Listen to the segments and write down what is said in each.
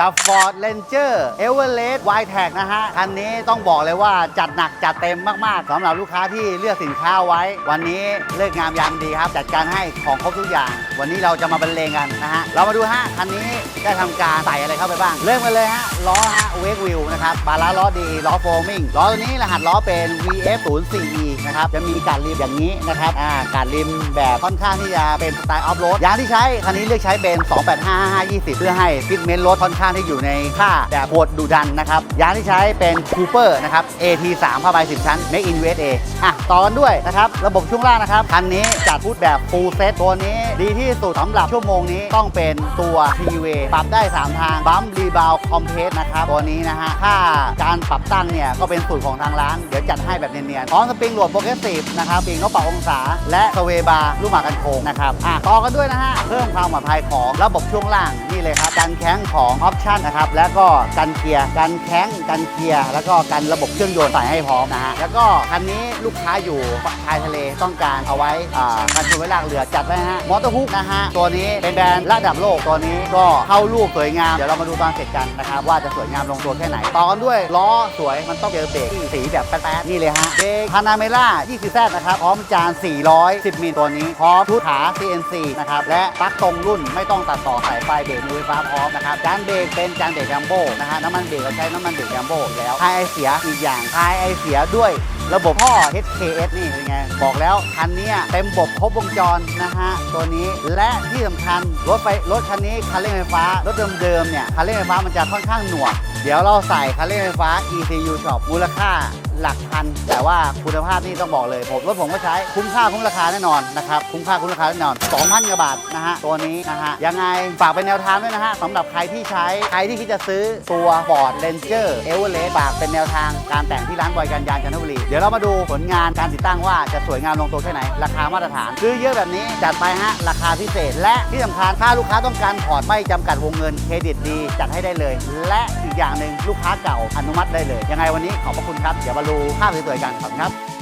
กับ Ford Ranger Everest w i t e c นะฮะ คันนี้ต้องบอกเลยว่าจัดหนักจัดเต็มมากๆสำหรับลูกค้าที่เลือกสินค้าไว้ วันนี้เลิกงามยามดีครับ จัดการให้ของครบทุกอย่าง วันนี้เราจะมาบรรเลงกันนะฮะ เรามาดูฮะ คันนี้ได้ทำการใส่อะไรเข้าไปบ้าง เริ่มกันเลยฮะ ล้อฮะเวกวิวนะครับ บาลาร์ล้อดี ล้อโฟมิงล้อตัวนี้รหัสล้อเป็น VF 0 4 E นะครับจะมีการริมอย่างนี้นะครับอ่าการริมแบบค่อนข้างที่จะเป็นสไตล์ออฟโรดยางที่ใช้คันนี้เลือกใช้เป็น 285 520 เพื่อให้ฟิตเมนต์รถค่อนข้างที่อยู่ในค่าแบบโหดดุดันนะครับยางที่ใช้เป็นคูเปอร์นะครับ AT3 ผ้าใบ10 ชั้น Make in USA อะต่อกันด้วยนะครับระบบช่วงล่างนะครับคันนี้จัดพูดแบบ full set ตัวนี้ ดีที่สุดสำหรับชั่วโมงนี้ต้องเป็นตัว T-Way ปรับได้ 3 ทาง บัมรีบาวคอมเพสนะครับตัวนี้นะฮะถ้าการปรับตั้งเนี่ย ก็เป็นสูตรของทางร้าน เดี๋ยวจัดให้แบบเนียนๆพร้อมสปริงโหลดโปรเกรสซีฟนะครับปีกนกปรับองศา และสเวบาร์ลูกหมากกันโค้งนะครับอะต่อกันด้วยนะฮะเพิ่มความปลอดภัยของระบบช่วงล่างนี่เลยครับกันแข้งของออปชั่นนะครับแล้วก็กันเกียร์กันแข้งกันเกียร์แล้วก็กันระบบเครื่องยนต์ใส่ให้พร้อมนะฮะแล้วก็คันนี้ลูกค้าอยู่ชายทะเลต้องการเอาไว้อ่ากันชนไว้ลากเรือจัดไว้ฮะมอเตอร์ฮุกนะฮะ ตัวนี้เป็นแบรนด์ระดับโลก ตัวนี้ก็เข้าลูกสวยงาม เดี๋ยวเรามาดูตอนเสร็จกันนะครับว่าจะสวยงามลงตัวแค่ไหนต่อกันด้วยล้อสวยมันต้องเจอเบรกที่สีแบบแป๊ดๆนี่เลยฮะเบรกพานาเมล่า 20Z นะครับพร้อมจาน 410มิลตัวนี้พร้อมทุกขา CNC นะครับและปลั๊กตรงรุ่นไม่ต้องตัดต่อสายไฟเบรกมือไฟฟ้าพร้อมนะครับจานเบรกเป็นจานเบรกแจมโบ้นะฮะน้ำมันเบรกเราใช้น้ำมันเบรกแจมโบ้อยู่แล้วทายไอเสียอีกอย่างทายไอเสียด้วยระบบท่อ HKS นี่เป็นไงบอกแล้วคันเนี้ยเต็มระบบครบวงจรนะฮะตัวนี้และที่สำคัญรถไฟรถคันนี้คันเร่งไฟฟ้ารถเดิมๆเนี่ยคันเร่งไฟฟ้ามันจะค่อนข้างหน่วงเดี๋ยวเราใส่คันเร่งไฟฟ้า ECU Shop มูลค่าหลักพัน แต่ว่าคุณภาพนี่ต้องบอกเลย ผมรถผมก็ใช้คุ้มค่าคุ้มราคาแน่นอนนะครับ คุ้มค่าคุ้มราคาแน่นอน 2,000กว่าบาทนะฮะ ตัวนี้นะฮะ ยังไง ฝากเป็นแนวทางด้วยนะฮะสำหรับใครที่ใช้ ใครที่คิดจะซื้อตัว Ford Ranger Everest ฝากเป็นแนวทางการแต่งที่ร้านบอยการยางจันทบุรี เดี๋ยวเรามาดูผลงานการติดตั้งว่าจะสวยงามลงตัวแค่ไหน ราคามาตรฐานซื้อเยอะแบบนี้จัดไปฮะราคาพิเศษ และที่สำคัญถ้าลูกค้าต้องการผ่อนไม่จำกัดวงเงินเครดิตดีจัดให้ได้เลย และอีกอย่างหนึ่งลูกค้าเก่าอนุมัติได้เลย ยังไงวันนี้ขอบพระคุณครับ เดี๋ยวมาดูภาพสวยๆกันขอบคุณครับ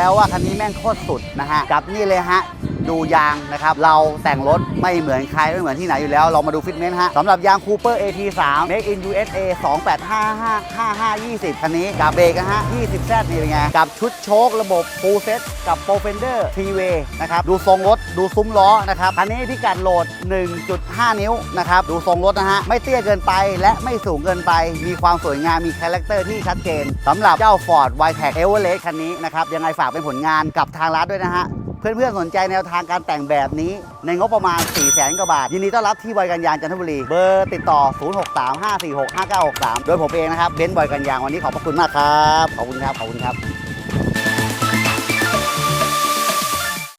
แล้วว่าคันนี้แม่งโคตรสุดนะฮะ กับนี่เลยฮะ ดูยางนะครับ เราแต่งรถไม่เหมือนใครไม่เหมือนที่ไหนอยู่แล้ว เรามาดูฟิตเมนต์ฮะสำหรับยาง Cooper AT3 Make in USA 28555520 คันนี้กับเบรกนะฮะ 20Z นี่เป็นไง กับชุดโชคระบบ Full Set กับ Pro Fender T-Way นะครับ ดูทรงรถ ดูซุ้มล้อนะครับ คันนี้พิกัดโหลด 1.5 นิ้วนะครับ ดูทรงรถนะฮะ ไม่เตี้ยเกินไปและไม่สูงเกินไป มีความสวยงาม มีคาแรคเตอร์ที่ชัดเจนสำหรับเจ้า Ford w i t e c Everest คันนี้นะครับ ยังไงฝากเป็นผลงานกับทางร้านด้วยนะฮะ เพื่อนๆสนใจแนวทางการแต่งแบบนี้ ในงบประมาณ 4 0 0แสนกว่าบาท ยินดีต้อนรับที่บอยกันยางจันทบุรี เบอร์ติดต่อ 0635465963 โดยผมเองนะครับเบนซ์บอยกันยางวันนี้ขอบพระคุณมากครับ ขอบคุณครับ ขอบคุณครับ